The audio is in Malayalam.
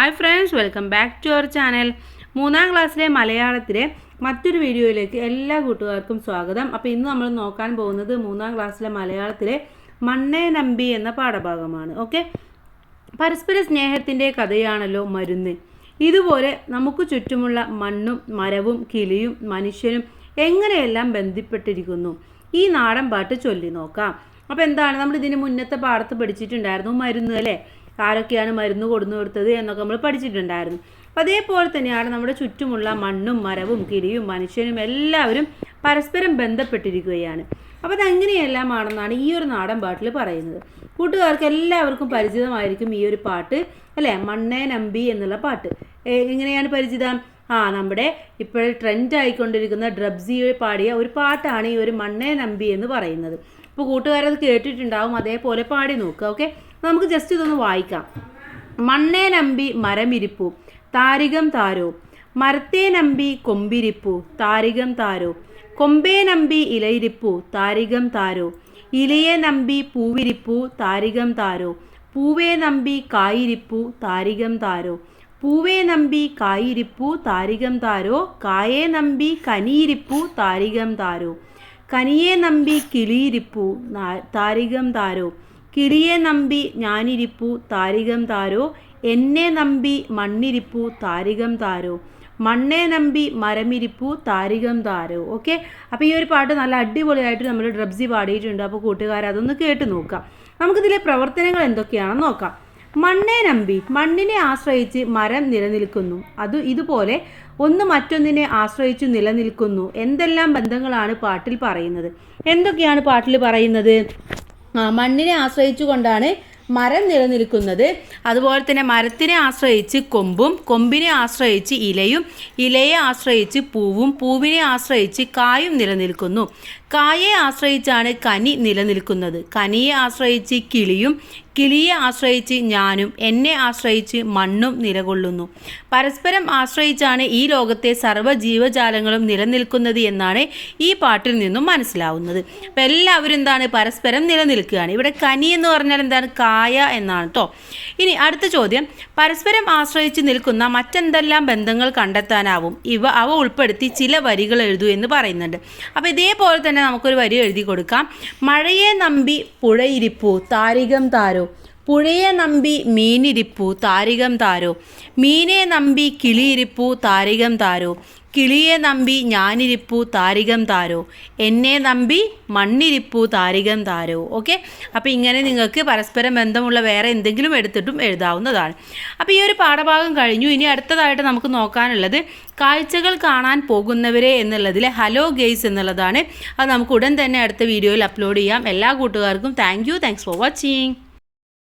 Hi friends welcome back to our channel മൂന്നാം ക്ലാസ്സിലെ മലയാളത്തിലെ മറ്റൊരു വീഡിയോയിലേക്ക് എല്ലാ കൂട്ടുകാർക്കും സ്വാഗതം. അപ്പോൾ ഇന്ന് നമ്മൾ നോക്കാൻ പോകുന്നത് മൂന്നാം ക്ലാസ്സിലെ മലയാളത്തിലെ മണ്ണേ നമ്പി എന്ന പാഠഭാഗമാണ്. ഓക്കെ പരസ്പര സ്നേഹത്തിന്റെ കഥയാണല്ലോ മരുന്ന്. ഇതുപോലെ നമുക്ക് ചുറ്റുമുള്ള മണ്ണും മരവും കിളിയും മനുഷ്യനും എങ്ങനെയെല്ലാം ബന്ധപ്പെട്ടിരിക്കുന്നു? ഈ നാടൻ പാട്ട് ചൊല്ലി നോക്കാം. അപ്പോൾ എന്താണ്? നമ്മൾ ഇതിന് മുന്നത്തെ പാടത്ത് പഠിച്ചിട്ടുണ്ടായിരുന്നു മരുന്ന് അല്ലേ? ആരൊക്കെയാണ് മരുന്ന് കൊടുന്നു കൊടുത്തത് എന്നൊക്കെ നമ്മൾ പഠിച്ചിട്ടുണ്ടായിരുന്നു. അപ്പോൾ അതേപോലെ തന്നെയാണ് നമ്മുടെ ചുറ്റുമുള്ള മണ്ണും മരവും കിളിയും മനുഷ്യനും എല്ലാവരും പരസ്പരം ബന്ധപ്പെട്ടിരിക്കുകയാണ്. അപ്പോൾ അതെങ്ങനെയെല്ലാമാണെന്നാണ് ഈ ഒരു നാടൻ പാട്ടിൽ പറയുന്നത്. കൂട്ടുകാർക്ക് എല്ലാവർക്കും പരിചിതമായിരിക്കും ഈ ഒരു പാട്ട് അല്ലേ? മണ്ണേ നമ്പി എന്നുള്ള പാട്ട്. എങ്ങനെയാണ് പരിചിതം? ആ നമ്മുടെ ഇപ്പോൾ ട്രെൻഡ് ആയിക്കൊണ്ടിരിക്കുന്ന ഡ്രബ്സി പാടിയ ഒരു പാട്ടാണ് ഈ ഒരു മണ്ണേ നമ്പി എന്ന് പറയുന്നത്. അപ്പോൾ കൂട്ടുകാരത് കേട്ടിട്ടുണ്ടാവും അതേപോലെ പാടി നോക്കുക ഓക്കെ നമുക്ക് ജസ്റ്റ് ഇതൊന്ന് വായിക്കാം. മണ്ണേ നമ്പി മരമിരിപ്പു താരികം താരോ. മരത്തേ നമ്പി കൊമ്പിരിപ്പു താരികം താരോ. കൊമ്പേ നമ്പി ഇലയിരിപ്പു താരികം താരോ. ഇലയെ നമ്പി പൂവിരിപ്പു താരികം താരോ. പൂവേ നമ്പി കായിരിപ്പു താരികം താരോ. പൂവേ നമ്പി കായിരിപ്പു താരികം താരോ. കായേ നമ്പി കനിയിരിപ്പു താരികം താരോ. കനിയെ നമ്പി കിളിയിരിപ്പു താരികം താരോ. കിളിയെ നമ്പി ഞാനിരിപ്പു താരികം താരോ. എന്നെ നമ്പി മണ്ണിരിപ്പു താരികം താരോ. മണ്ണേ നമ്പി മരമിരിപ്പു താരികം താരോ. ഓക്കെ? അപ്പോൾ ഈ ഒരു പാട്ട് നല്ല അടിപൊളിയായിട്ട് നമ്മൾ ഡ്രബ്സി പാടിയിട്ടുണ്ട്. അപ്പോൾ കൂട്ടുകാർ അതൊന്ന് കേട്ട് നോക്കാം. നമുക്കിതിലെ പ്രവർത്തനങ്ങൾ എന്തൊക്കെയാണെന്ന് നോക്കാം. മണ്ണേ നമ്പി മണ്ണിനെ ആശ്രയിച്ച് മരം നിലനിൽക്കുന്നു. അത് ഇതുപോലെ ഒന്ന് മറ്റൊന്നിനെ ആശ്രയിച്ചു നിലനിൽക്കുന്നു. എന്തെല്ലാം ബന്ധങ്ങളാണ് പാട്ടിൽ പറയുന്നത്? എന്തൊക്കെയാണ് പാട്ടിൽ പറയുന്നത്? മണ്ണിനെ ആശ്രയിച്ചുകൊണ്ടാണ് മരം നിലനിൽക്കുന്നത്. അതുപോലെ തന്നെ മരത്തിനെ ആശ്രയിച്ച് കൊമ്പും കൊമ്പിനെ ആശ്രയിച്ച് ഇലയും ഇലയെ ആശ്രയിച്ച് പൂവും പൂവിനെ ആശ്രയിച്ച് കായും നിലനിൽക്കുന്നു. കായെ ആശ്രയിച്ചാണ് കനി നിലനിൽക്കുന്നത്. കനിയെ ആശ്രയിച്ച് കിളിയും കിളിയെ ആശ്രയിച്ച് ഞാനും എന്നെ ആശ്രയിച്ച് മണ്ണും നിലകൊള്ളുന്നു. പരസ്പരം ആശ്രയിച്ചാണ് ഈ ലോകത്തെ സർവ ജീവജാലങ്ങളും നിലനിൽക്കുന്നത് എന്നാണ് ഈ പാട്ടിൽ നിന്നും മനസ്സിലാവുന്നത്. അപ്പം എല്ലാവരും എന്താണ് പരസ്പരം നിലനിൽക്കുകയാണ്. ഇവിടെ കനി എന്ന് പറഞ്ഞാൽ എന്താണ്? കായ എന്നാണ് കേട്ടോ ഇനി അടുത്ത ചോദ്യം. പരസ്പരം ആശ്രയിച്ച് നിൽക്കുന്ന മറ്റെന്തെല്ലാം ബന്ധങ്ങൾ കണ്ടെത്താനാവും? ഇവ അവ ഉൾപ്പെടുത്തി ചില വരികൾ എഴുതൂ എന്ന് പറയുന്നുണ്ട്. അപ്പോൾ ഇതേപോലെ തന്നെ നമുക്കൊരു വരി എഴുതി കൊടുക്കാം. മഴയെ നമ്പി പുഴയിരിപ്പു താരികം താരോ പുഴയെ നമ്പി മീനിരിപ്പു താരികം താരോ? മീനെ നമ്പി കിളിയിരിപ്പു താരികം താരോ? കിളിയെ നമ്പി ഞാനിരിപ്പു താരികം താരോ? എന്നെ നമ്പി മണ്ണിരിപ്പു താരികം താരോ? ഓക്കെ? അപ്പോൾ ഇങ്ങനെ നിങ്ങൾക്ക് പരസ്പരം ബന്ധമുള്ള വേറെ എന്തെങ്കിലും എടുത്തിട്ടും എഴുതാവുന്നതാണ്. അപ്പോൾ ഈ ഒരു പാഠഭാഗം കഴിഞ്ഞു. ഇനി അടുത്തതായിട്ട് നമുക്ക് നോക്കാനുള്ളത് കാഴ്ചകൾ കാണാൻ പോകുന്നവരെ എന്നുള്ളതിലെ ഹലോ ഗെയ്സ് എന്നുള്ളതാണ്. അത് നമുക്ക് ഉടൻ തന്നെ അടുത്ത വീഡിയോയിൽ അപ്ലോഡ് ചെയ്യാം. എല്ലാ കൂട്ടുകാർക്കും thank you. Thanks for watching.